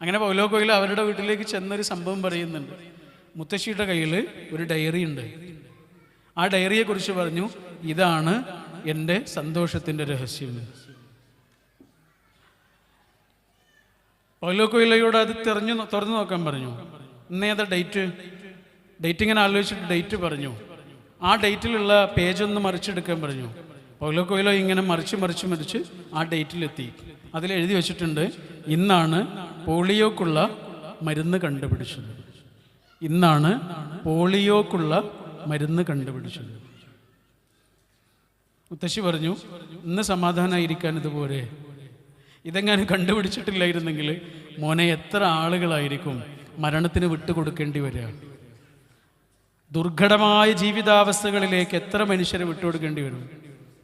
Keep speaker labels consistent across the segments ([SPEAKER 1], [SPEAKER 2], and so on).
[SPEAKER 1] അങ്ങനെ പൗലോ കൊയിൽ അവരുടെ വീട്ടിലേക്ക് ചെന്നൊരു സംഭവം പറയുന്നുണ്ട്. മുത്തശ്ശിയുടെ കയ്യിൽ ഒരു ഡയറി ഉണ്ട്. ആ ഡയറിയെക്കുറിച്ച് പറഞ്ഞു ഇതാണ് എന്റെ സന്തോഷത്തിന്റെ രഹസ്യം. പൗലോ കൊയിലയോട് അത് തെരഞ്ഞു തുറന്നു നോക്കാൻ പറഞ്ഞു. ഇന്നേതാ ഡേറ്റ് ഡേറ്റ് ഇങ്ങനെ ആലോചിച്ചിട്ട് ഡേറ്റ് പറഞ്ഞു. ആ ഡേറ്റിലുള്ള പേജ് ഒന്ന് മറിച്ചെടുക്കാൻ പറഞ്ഞു. പൗലോ കൊയിലോ ഇങ്ങനെ മറിച്ച് മറിച്ച് മറിച്ച് ആ ഡേറ്റിലെത്തി അതിൽ എഴുതി വെച്ചിട്ടുണ്ട് ഇന്നാണ് പോളിയോക്കുള്ള മരുന്ന് കണ്ടുപിടിച്ചത്. ഇന്നാണ് പോളിയോക്കുള്ള മരുന്ന് കണ്ടുപിടിച്ചത്. മുത്തശ്ശി പറഞ്ഞു ഇന്ന് സമാധാനമായിരിക്കാൻ ഇതുപോലെ. ഇതെങ്ങാനും കണ്ടുപിടിച്ചിട്ടില്ലായിരുന്നെങ്കിൽ മോനെ എത്ര ആളുകളായിരിക്കും മരണത്തിന് വിട്ടുകൊടുക്കേണ്ടി വരിക? ദുർഘടമായ ജീവിതാവസ്ഥകളിലേക്ക് എത്ര മനുഷ്യരെ വിട്ടുകൊടുക്കേണ്ടി വരും?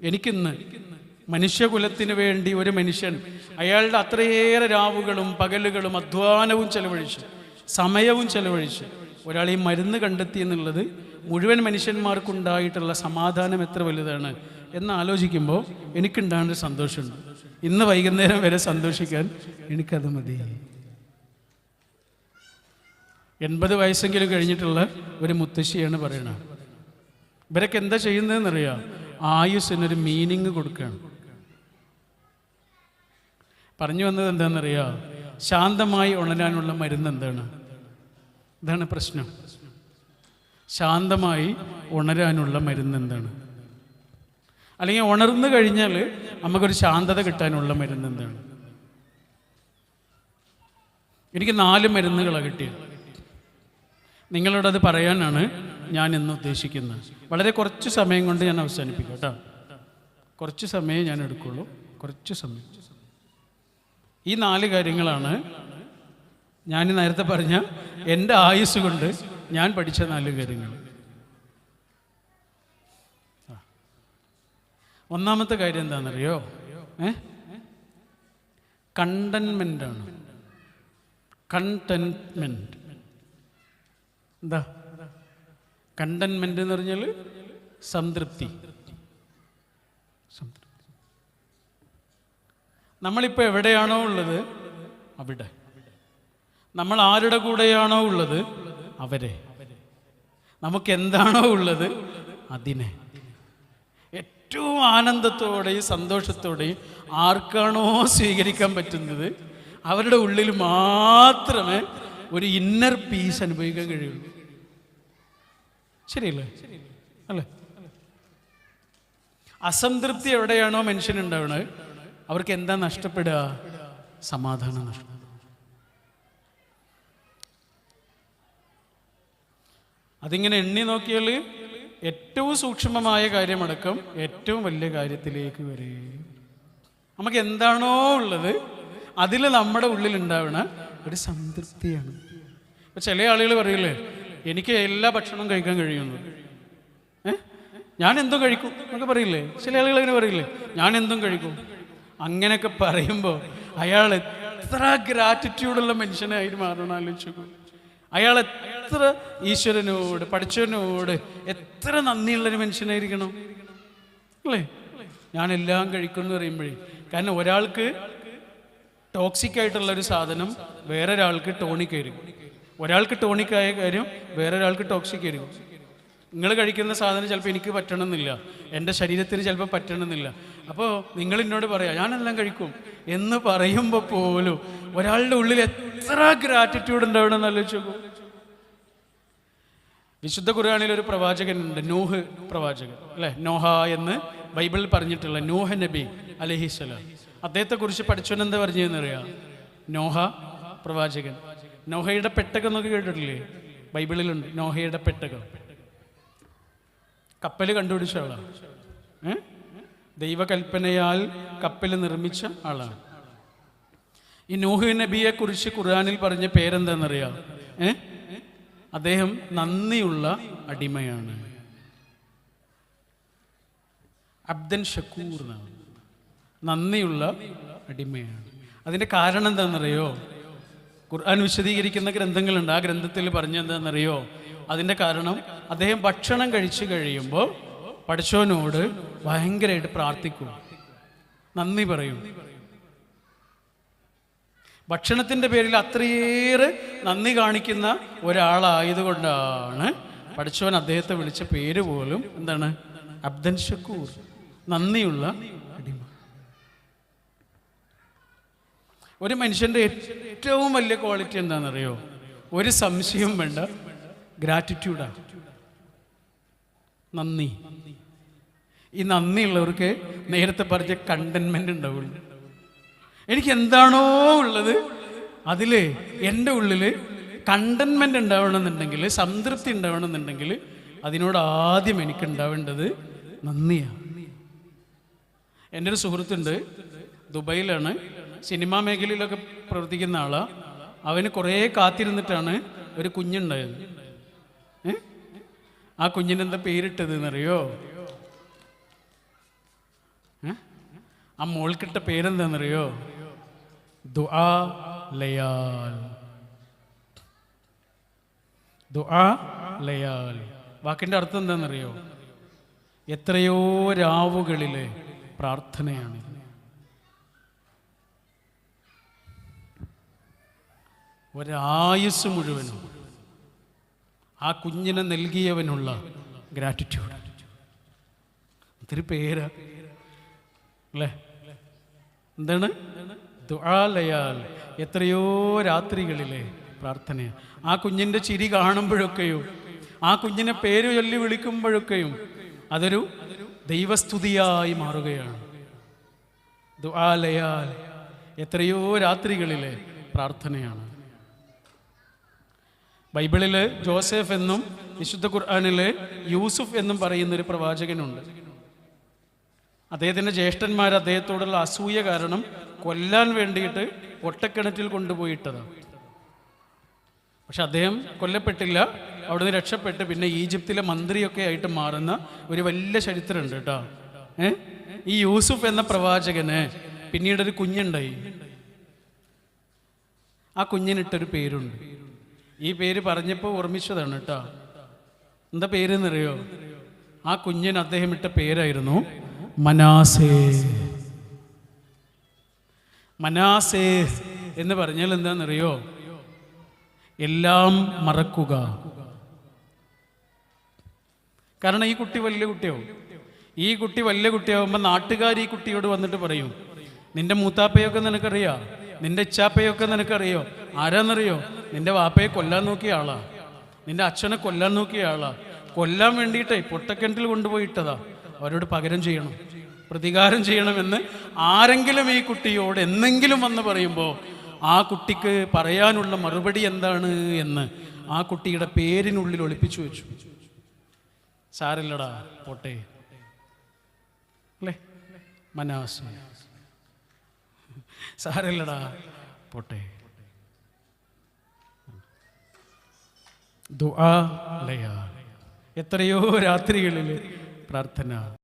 [SPEAKER 1] എനിക്കിന്ന് മനുഷ്യകുലത്തിന് വേണ്ടി ഒരു മനുഷ്യൻ അയാളുടെ അത്രയേറെ രാവുകളും പകലുകളും അധ്വാനവും ചെലവഴിച്ചു സമയവും ചെലവഴിച്ചു. ഒരാൾ ഈ മരുന്ന് കണ്ടെത്തി എന്നുള്ളത് മുഴുവൻ മനുഷ്യന്മാർക്കുണ്ടായിട്ടുള്ള സമാധാനം എത്ര വലുതാണ് എന്ന് ആലോചിക്കുമ്പോൾ എനിക്കുണ്ടാകുന്ന സന്തോഷമുണ്ട്. ഇന്ന് വൈകുന്നേരം വരെ സന്തോഷിക്കാൻ എനിക്കത് മതി. എൺപത് വയസ്സെങ്കിലും കഴിഞ്ഞിട്ടുള്ള ഒരു മുത്തശ്ശിയാണ് പറയണത്. ഇവരൊക്കെ എന്താ ചെയ്യുന്നതെന്നറിയാം? ആയുസ്സിനൊരു മീനിങ് കൊടുക്കുകയാണ്. പറഞ്ഞു വന്നത് എന്താണെന്നറിയോ? ശാന്തമായി ഉണരാനുള്ള മരുന്ന് എന്താണ്? ഇതാണ് പ്രശ്നം. ശാന്തമായി ഉണരാനുള്ള മരുന്ന് എന്താണ്? അല്ലെങ്കിൽ ഉണർന്നു കഴിഞ്ഞാൽ നമുക്കൊരു ശാന്തത കിട്ടാനുള്ള മരുന്ന് എന്താണ്? എനിക്ക് നാല് മരുന്നുകളാണ് കിട്ടിയത്. നിങ്ങളോടത് പറയാനാണ് ഞാൻ ഇന്ന് ഉദ്ദേശിക്കുന്നത്. വളരെ കുറച്ച് സമയം കൊണ്ട് ഞാൻ അവസാനിപ്പിക്കും കേട്ടോ. കുറച്ച് സമയം ഞാൻ എടുക്കുള്ളൂ. കുറച്ച് സമയം. ഈ നാല് കാര്യങ്ങളാണ് ഞാൻ നേരത്തെ പറഞ്ഞ എന്റെ ആയുസ് കൊണ്ട് ഞാൻ പഠിച്ച നാല് കാര്യങ്ങൾ. ഒന്നാമത്തെ കാര്യം എന്താണെന്നറിയോ? ഏ? കണ്ടൻമെന്റ്. ആണ് കണ്ടൻമെന്റ് എന്താ? കണ്ടൻമെന്റ് എന്ന് പറഞ്ഞാൽ സംതൃപ്തി. സംതൃപ്തി. നമ്മളിപ്പോൾ എവിടെയാണോ ഉള്ളത്? അവിടെ. നമ്മൾ ആരുടെ കൂടെയാണോ ഉള്ളത്? അവരെ. നമുക്ക് എന്താണോ ഉള്ളത്? അതിനെ. ഏറ്റവും ആനന്ദത്തോടെയും സന്തോഷത്തോടെയും ആർക്കാണോ സ്വീകരിക്കാൻ പറ്റുന്നത്? അവരുടെ ഉള്ളിൽ മാത്രമേ ഒരു ഇന്നർ പീസ് അനുഭവിക്കാൻ കഴിയുള്ളൂ. ശരിയല്ലേ? അല്ലേ? അസംതൃപ്തി എവിടെയാണോ മനുഷ്യനുണ്ടാവണത്? അവർക്ക് എന്താ നഷ്ടപ്പെടുക? സമാധാനം നഷ്ടപ്പെടുക. അതിങ്ങനെ എണ്ണി നോക്കിയാൽ ഏറ്റവും സൂക്ഷ്മമായ കാര്യമടക്കം ഏറ്റവും വലിയ കാര്യത്തിലേക്ക് വരെ. നമുക്ക് എന്താണോ ഉള്ളത് അതിൽ നമ്മുടെ ഉള്ളിൽ ഉണ്ടാവണ ഒരു സംതൃപ്തിയാണ്. ഇപ്പൊ ചില ആളുകൾ പറയില്ലേ എനിക്ക് എല്ലാ ഭക്ഷണവും കഴിക്കാൻ കഴിയുന്നു. ഞാൻ എന്തും കഴിക്കും. എന്നൊക്കെ പറയില്ലേ? ചില ആളുകൾ അങ്ങനെ പറയില്ലേ ഞാൻ എന്തും കഴിക്കും. അങ്ങനെയൊക്കെ പറയുമ്പോൾ അയാൾ എത്ര ഗ്രാറ്റിറ്റ്യൂഡുള്ള മനുഷ്യനായി മാറണം ആലോചിച്ചു അയാൾ എത്ര ഈശ്വരനോട് പഠിച്ചവനോട് എത്ര നന്ദിയുള്ളൊരു മനുഷ്യനായിരിക്കണം. അല്ലേ? ഞാനെല്ലാം കഴിക്കുമെന്ന് പറയുമ്പോഴേ. കാരണം ഒരാൾക്ക് ടോക്സിക് ആയിട്ടുള്ള ഒരു സാധനം വേറൊരാൾക്ക് ടോണിക് ആയിരിക്കും. ഒരാൾക്ക് ടോണിക് ആയ കാര്യം വേറൊരാൾക്ക് ടോക്സിക് ആയിരിക്കും. നിങ്ങൾ കഴിക്കുന്ന സാധനം ചിലപ്പോൾ എനിക്ക് പറ്റണമെന്നില്ല. എന്റെ ശരീരത്തിന് ചിലപ്പോൾ പറ്റണമെന്നില്ല. അപ്പോൾ നിങ്ങൾ എന്നോട് പറയാം ഞാനെല്ലാം കഴിക്കും. എന്ന് പറയുമ്പോൾ പോലും ഒരാളുടെ ഉള്ളിൽ എത്ര ഗ്രാറ്റിറ്റ്യൂഡ് ഉണ്ടാവണം എന്ന് നോക്കൂ. വിശുദ്ധ ഖുർആാനിൽ ഒരു പ്രവാചകനുണ്ട് നൂഹ് പ്രവാചകൻ അല്ലേ? നോഹ എന്ന് ബൈബിളിൽ പറഞ്ഞിട്ടുള്ള നൂഹ നബി അലഹിസ്സലാം അദ്ദേഹത്തെക്കുറിച്ച് പഠിച്ചവനെന്താ പറഞ്ഞതെന്നറിയാം നോഹ പ്രവാചകൻ. നോഹയുടെ പെട്ടകം എന്നൊക്കെ കേട്ടിട്ടില്ലേ? ബൈബിളിലുണ്ട് നോഹയുടെ പെട്ടകം. കപ്പൽ കണ്ടുപിടിച്ച ആളാണ് ദൈവകൽപ്പനയാൽ കപ്പൽ നിർമ്മിച്ച ആളാണ് ഈ നൂഹ് നബിയെ കുറിച്ച് ഖുർആാനിൽ പറഞ്ഞ പേരെന്താണെന്നറിയാം ഏ? അദ്ദേഹം നന്ദിയുള്ള അടിമയാണ്. അബ്ദൻ ഷക്കൂർ നന്ദിയുള്ള അടിമയാണ്. അതിന്റെ കാരണം എന്താണെന്നറിയോ ഖുർആൻ വിശദീകരിക്കുന്ന ഗ്രന്ഥങ്ങളുണ്ട്. ആ ഗ്രന്ഥത്തിൽ പറഞ്ഞ എന്താണെന്നറിയോ അതിന്റെ കാരണം അദ്ദേഹം ഭക്ഷണം കഴിച്ചു കഴിയുമ്പോൾ പഠിച്ചവനോട് ഭയങ്കരമായിട്ട് പ്രാർത്ഥിക്കും. നന്ദി പറയും. ഭക്ഷണത്തിന്റെ പേരിൽ അത്രയേറെ നന്ദി കാണിക്കുന്ന ഒരാളായതുകൊണ്ടാണ് പഠിച്ചവൻ അദ്ദേഹത്തെ വിളിച്ച പേര് പോലും എന്താണ്? അബ്ദൻ ഷക്കൂർ. നന്ദിയുള്ള അടിമ. ഒരു മനുഷ്യന്റെ ഏറ്റവും വലിയ ക്വാളിറ്റി എന്താണെന്നറിയോ? ഒരു സംശയം വേണ്ട. ഗ്രാറ്റിറ്റ്യൂഡാണ് നന്ദി. ഈ നന്ദിയുള്ളവർക്ക് നേരത്തെ പറഞ്ഞ കണ്ടൻമെന്റ് ഉണ്ടാവുള്ളൂ. എനിക്ക് എന്താണോ ഉള്ളത് അതിൽ എന്റെ ഉള്ളിൽ കണ്ടൻമെന്റ് ഉണ്ടാവണമെന്നുണ്ടെങ്കിൽ സംതൃപ്തി ഉണ്ടാവണമെന്നുണ്ടെങ്കിൽ അതിനോട് ആദ്യം എനിക്ക് ഉണ്ടാവേണ്ടത് നന്ദിയാണ്. എന്റെ ഒരു സുഹൃത്തുണ്ട് ദുബൈയിലാണ്. സിനിമാ മേഖലയിലൊക്കെ പ്രവർത്തിക്കുന്ന ആളാണ് അവന് കുറേ കാത്തിരുന്നിട്ടാണ് ഒരു കുഞ്ഞുണ്ടായത്? ആ കുഞ്ഞിനെന്താ പേരിട്ടത് എന്നറിയോ? ആ മോൾക്കിട്ട പേരെന്താണെന്നറിയോ ദുആ ലയാൽ. ദുആ ലയാൽ. വാക്കിന്റെ അർത്ഥം എന്താണെന്നറിയോ എത്രയോ രാവുകളിലെ പ്രാർത്ഥനയാണ്. ഒരായുസ് മുഴുവനും ആ കുഞ്ഞിനെ നൽകിയവനുള്ള ഗ്രാറ്റിറ്റ്യൂഡ് ഒത്തിരി പേര്. അല്ലേ? എന്താണ്? ദുആലയാൽ എത്രയോ രാത്രികളിലെ പ്രാർത്ഥന ആ കുഞ്ഞിന്റെ ചിരി കാണുമ്പോഴൊക്കെയും ആ കുഞ്ഞിനെ പേര് ചൊല്ലി വിളിക്കുമ്പോഴൊക്കെയും അതൊരു ദൈവസ്തുതിയായി മാറുകയാണ്. ദുആലയാൽ എത്രയോ രാത്രികളിലെ പ്രാർത്ഥനയാണ്. ബൈബിളിൽ ജോസഫ് എന്നും വിശുദ്ധ ഖുർആാനിൽ യൂസുഫ് എന്നും പറയുന്ന ഒരു പ്രവാചകനുണ്ട്. അദ്ദേഹത്തിന്റെ ജ്യേഷ്ഠന്മാർ അദ്ദേഹത്തോടുള്ള അസൂയ കാരണം കൊല്ലാൻ വേണ്ടിയിട്ട് ഒട്ടക്കിണറ്റിൽ കൊണ്ടുപോയിട്ടതാണ് പക്ഷെ അദ്ദേഹം കൊല്ലപ്പെട്ടില്ല അവിടുന്ന് രക്ഷപ്പെട്ട് പിന്നെ ഈജിപ്തിലെ മന്ത്രിയൊക്കെ ആയിട്ട് മാറുന്ന ഒരു വലിയ ചരിത്രമുണ്ട് കേട്ടോ. ഏ? ഈ യൂസുഫ് എന്ന പ്രവാചകന് പിന്നീട് ഒരു കുഞ്ഞുണ്ടായി. ആ കുഞ്ഞിനിട്ടൊരു പേരുണ്ട്. ഈ പേര് പറഞ്ഞപ്പോൾ ഓർമ്മിച്ചതാണ് കേട്ടോ. എന്താ പേരെന്നറിയോ? ആ കുഞ്ഞിന് അദ്ദേഹം ഇട്ട പേരായിരുന്നു മനാസേ. മനാസേ എന്ന് പറഞ്ഞാൽ എന്താണെന്നറിയോ എല്ലാം മറക്കുക. കാരണം ഈ കുട്ടി വലിയ കുട്ടിയാവും. ഈ കുട്ടി വലിയ കുട്ടിയാവുമ്പോൾ നാട്ടുകാർ ഈ കുട്ടിയോട് വന്നിട്ട് പറയും നിന്റെ മൂത്താപ്പയൊക്കെ നിനക്കറിയാം? നിന്റെ ഇച്ചാപ്പയൊക്കെ നിനക്കറിയോ? ആരാന്നറിയോ? നിന്റെ വാപ്പയെ കൊല്ലാൻ നോക്കിയ ആളാ. നിന്റെ അച്ഛനെ കൊല്ലാൻ നോക്കിയ ആളാ. കൊല്ലാൻ വേണ്ടിയിട്ടേ പൊട്ടക്കിണറ്റിൽ കൊണ്ടുപോയിട്ടതാ. അവരോട് പകരം ചെയ്യണം പ്രതികാരം ചെയ്യണമെന്ന് ആരെങ്കിലും ഈ കുട്ടിയോട് എന്തെങ്കിലും വന്ന് പറയുമ്പോൾ ആ കുട്ടിക്ക് പറയാനുള്ള മറുപടി എന്താണ് എന്ന് ആ കുട്ടിയുടെ പേരിനുള്ളിൽ ഒളിപ്പിച്ചു വെച്ചു. സാരല്ലടാ പോട്ടെ. അല്ലേ? മനാസ്. സാരല്ലടാ പോട്ടെ. ദുആ ലയ. എത്രയോ രാത്രികളിൽ പ്രാർത്ഥന.